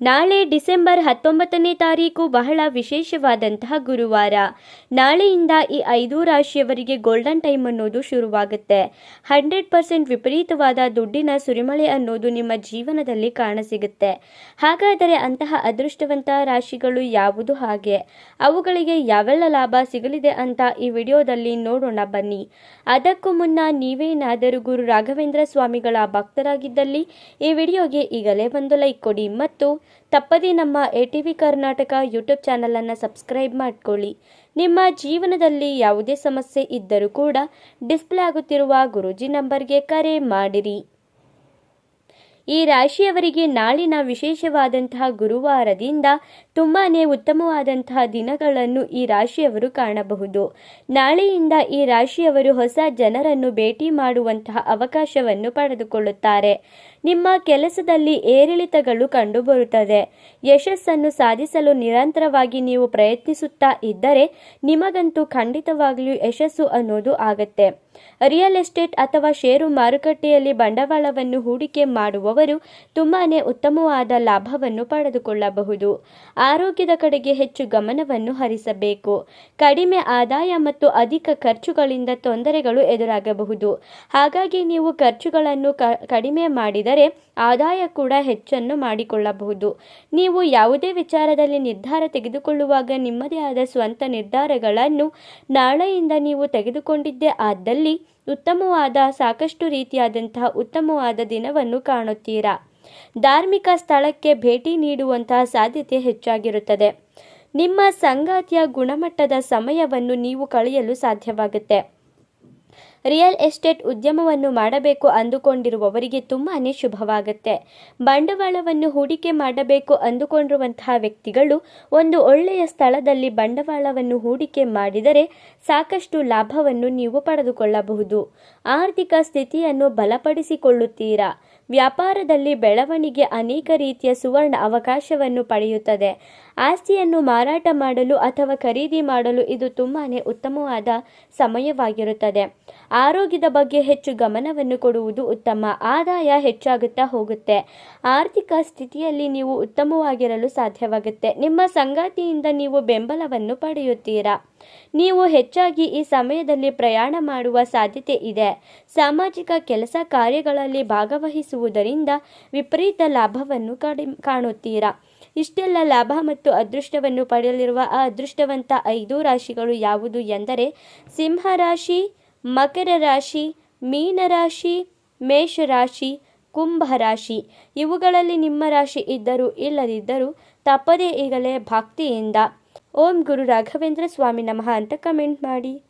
ನಾಳೆ ಡಿಸೆಂಬರ್ ಹತ್ತೊಂಬತ್ತನೇ ತಾರೀಕು ಬಹಳ ವಿಶೇಷವಾದಂತಹ ಗುರುವಾರ. ನಾಳೆಯಿಂದ ಈ ಐದು ರಾಶಿಯವರಿಗೆ ಗೋಲ್ಡನ್ ಟೈಮ್ ಅನ್ನೋದು ಶುರುವಾಗುತ್ತೆ. ಹಂಡ್ರೆಡ್ ಪರ್ಸೆಂಟ್ ವಿಪರೀತವಾದ ದುಡ್ಡಿನ ಸುರಿಮಳೆ ಅನ್ನೋದು ನಿಮ್ಮ ಜೀವನದಲ್ಲಿ ಕಾಣಸಿಗುತ್ತೆ. ಹಾಗಾದರೆ ಅಂತಹ ಅದೃಷ್ಟವಂತ ರಾಶಿಗಳು ಯಾವುದು ಹಾಗೆ? ಅವುಗಳಿಗೆ ಯಾವೆಲ್ಲ ಲಾಭ ಸಿಗಲಿದೆ ಅಂತ ಈ ವಿಡಿಯೋದಲ್ಲಿ ನೋಡೋಣ ಬನ್ನಿ. ಅದಕ್ಕೂ ಮುನ್ನ ನೀವೇನಾದರೂ ಗುರು ರಾಘವೇಂದ್ರ ಸ್ವಾಮಿಗಳ ಭಕ್ತರಾಗಿದ್ದಲ್ಲಿ ಈ ವಿಡಿಯೋಗೆ ಈಗಲೇ ಒಂದು ಲೈಕ್ ಕೊಡಿ ಮತ್ತು ತಪ್ಪದೇ ನಮ್ಮ A T V Karnataka YouTube ಚಾನಲನ್ನು ಸಬ್ಸ್ಕ್ರೈಬ್ ಮಾಡಿಕೊಳ್ಳಿ. ನಿಮ್ಮ ಜೀವನದಲ್ಲಿ ಯಾವುದೇ ಸಮಸ್ಯೆ ಇದ್ದರೂ ಕೂಡ ಡಿಸ್ಪ್ಲೇ ಆಗುತ್ತಿರುವ ಗುರೂಜಿ ನಂಬರ್ಗೆ ಕರೆ ಮಾಡಿರಿ. ಈ ರಾಶಿಯವರಿಗೆ ನಾಳಿನ ವಿಶೇಷವಾದಂತಹ ಗುರುವಾರದಿಂದ ತುಂಬಾನೇ ಉತ್ತಮವಾದಂತಹ ದಿನಗಳನ್ನು ಈ ರಾಶಿಯವರು ಕಾಣಬಹುದು. ನಾಳೆಯಿಂದ ಈ ರಾಶಿಯವರು ಹೊಸ ಜನರನ್ನು ಭೇಟಿ ಮಾಡುವಂತಹ ಅವಕಾಶವನ್ನು ಪಡೆದುಕೊಳ್ಳುತ್ತಾರೆ. ನಿಮ್ಮ ಕೆಲಸದಲ್ಲಿ ಏರಿಳಿತಗಳು ಕಂಡುಬರುತ್ತದೆ. ಯಶಸ್ಸನ್ನು ಸಾಧಿಸಲು ನಿರಂತರವಾಗಿ ನೀವು ಪ್ರಯತ್ನಿಸುತ್ತಾ ಇದ್ದರೆ ನಿಮಗಂತೂ ಖಂಡಿತವಾಗಲೂ ಯಶಸ್ಸು ಅನ್ನೋದು ಆಗತ್ತೆ. ರಿಯಲ್ ಎಸ್ಟೇಟ್ ಅಥವಾ ಷೇರು ಮಾರುಕಟ್ಟೆಯಲ್ಲಿ ಬಂಡವಾಳವನ್ನು ಹೂಡಿಕೆ ಮಾಡುವವರು ತುಂಬಾನೇ ಉತ್ತಮವಾದ ಲಾಭವನ್ನು ಪಡೆದುಕೊಳ್ಳಬಹುದು. ಆರೋಗ್ಯದ ಕಡೆಗೆ ಹೆಚ್ಚು ಗಮನವನ್ನು ಹರಿಸಬೇಕು. ಕಡಿಮೆ ಆದಾಯ ಮತ್ತು ಅಧಿಕ ಖರ್ಚುಗಳಿಂದ ತೊಂದರೆಗಳು ಎದುರಾಗಬಹುದು. ಹಾಗಾಗಿ ನೀವು ಖರ್ಚುಗಳನ್ನು ಕಡಿಮೆ ಮಾಡಿದರೆ ಆದಾಯ ಕೂಡ ಹೆಚ್ಚನ್ನು ಮಾಡಿಕೊಳ್ಳಬಹುದು. ನೀವು ಯಾವುದೇ ವಿಚಾರದಲ್ಲಿ ನಿರ್ಧಾರ ತೆಗೆದುಕೊಳ್ಳುವಾಗ ನಿಮ್ಮದೇ ಆದ ಸ್ವಂತ ನಿರ್ಧಾರಗಳನ್ನು ನಾಳೆಯಿಂದ ನೀವು ತೆಗೆದುಕೊಂಡಿದ್ದೇ ಆದಲ್ಲಿ ಉತ್ತಮವಾದ, ಸಾಕಷ್ಟು ರೀತಿಯಾದಂತಹ ಉತ್ತಮವಾದ ದಿನವನ್ನು ಕಾಣುತ್ತೀರಾ? ಧಾರ್ಮಿಕ ಸ್ಥಳಕ್ಕೆ ಭೇಟಿ ನೀಡುವಂತಹ ಸಾಧ್ಯತೆ ಹೆಚ್ಚಾಗಿರುತ್ತದೆ. ನಿಮ್ಮ ಸಂಗಾತಿಯ ಗುಣಮಟ್ಟದ ಸಮಯವನ್ನು ನೀವು ಕಳೆಯಲು ಸಾಧ್ಯವಾಗುತ್ತೆ. ರಿಯಲ್ ಎಸ್ಟೇಟ್ ಉದ್ಯಮವನ್ನು ಮಾಡಬೇಕು ಅಂದುಕೊಂಡಿರುವವರಿಗೆ ತುಂಬಾನೇ ಶುಭವಾಗುತ್ತೆ. ಬಂಡವಾಳವನ್ನು ಹೂಡಿಕೆ ಮಾಡಬೇಕು ಅಂದುಕೊಂಡಿರುವಂತಹ ವ್ಯಕ್ತಿಗಳು ಒಂದು ಒಳ್ಳೆಯ ಸ್ಥಳದಲ್ಲಿ ಬಂಡವಾಳವನ್ನು ಹೂಡಿಕೆ ಮಾಡಿದರೆ ಸಾಕಷ್ಟು ಲಾಭವನ್ನು ನೀವು ಪಡೆದುಕೊಳ್ಳಬಹುದು. ಆರ್ಥಿಕ ಸ್ಥಿತಿಯನ್ನು ಬಲಪಡಿಸಿಕೊಳ್ಳುತ್ತೀರಾ? ವ್ಯಾಪಾರದಲ್ಲಿ ಬೆಳವಣಿಗೆ ಅನೇಕ ರೀತಿಯ ಸುವರ್ಣ ಅವಕಾಶವನ್ನು ಪಡೆಯುತ್ತದೆ. ಆಸ್ತಿಯನ್ನು ಮಾರಾಟ ಮಾಡಲು ಅಥವಾ ಖರೀದಿ ಮಾಡಲು ಇದು ತುಂಬಾ ಉತ್ತಮವಾದ ಸಮಯವಾಗಿರುತ್ತದೆ. ಆರೋಗ್ಯದ ಬಗ್ಗೆ ಹೆಚ್ಚು ಗಮನವನ್ನು ಕೊಡುವುದು ಉತ್ತಮ. ಆದಾಯ ಹೆಚ್ಚಾಗುತ್ತಾ ಹೋಗುತ್ತೆ. ಆರ್ಥಿಕ ಸ್ಥಿತಿಯಲ್ಲಿ ನೀವು ಉತ್ತಮವಾಗಿರಲು ಸಾಧ್ಯವಾಗುತ್ತೆ. ನಿಮ್ಮ ಸಂಗಾತಿಯಿಂದ ನೀವು ಬೆಂಬಲವನ್ನು ಪಡೆಯುತ್ತೀರಾ? ನೀವು ಹೆಚ್ಚಾಗಿ ಈ ಸಮಯದಲ್ಲಿ ಪ್ರಯಾಣ ಮಾಡುವ ಸಾಧ್ಯತೆ ಇದೆ. ಸಾಮಾಜಿಕ ಕೆಲಸ ಕಾರ್ಯಗಳಲ್ಲಿ ಭಾಗವಹಿಸುವುದರಿಂದ ವಿಪರೀತ ಲಾಭವನ್ನು ಕಡಿ ಕಾಣುತ್ತೀರಾ? ಇಷ್ಟೆಲ್ಲ ಲಾಭ ಮತ್ತು ಅದೃಷ್ಟವನ್ನು ಪಡೆಯಲಿರುವ ಆ ಅದೃಷ್ಟವಂತ ಐದು ರಾಶಿಗಳು ಯಾವುದು ಎಂದರೆ ಸಿಂಹರಾಶಿ ಮಕರ ರಾಶಿ ಮೀನರಾಶಿ ಮೇಷರಾಶಿ ಕುಂಭರಾಶಿ ಇವುಗಳಲ್ಲಿ ನಿಮ್ಮ ರಾಶಿ ಇದ್ದರೂ ಇಲ್ಲದಿದ್ದರೂ ತಪ್ಪದೇ ಈಗಲೇ ಭಕ್ತಿಯಿಂದ ಓಂ ಗುರು ರಾಘವೇಂದ್ರ ಸ್ವಾಮಿ ನಮಃ ಅಂತ ಕಮೆಂಟ್ ಮಾಡಿ.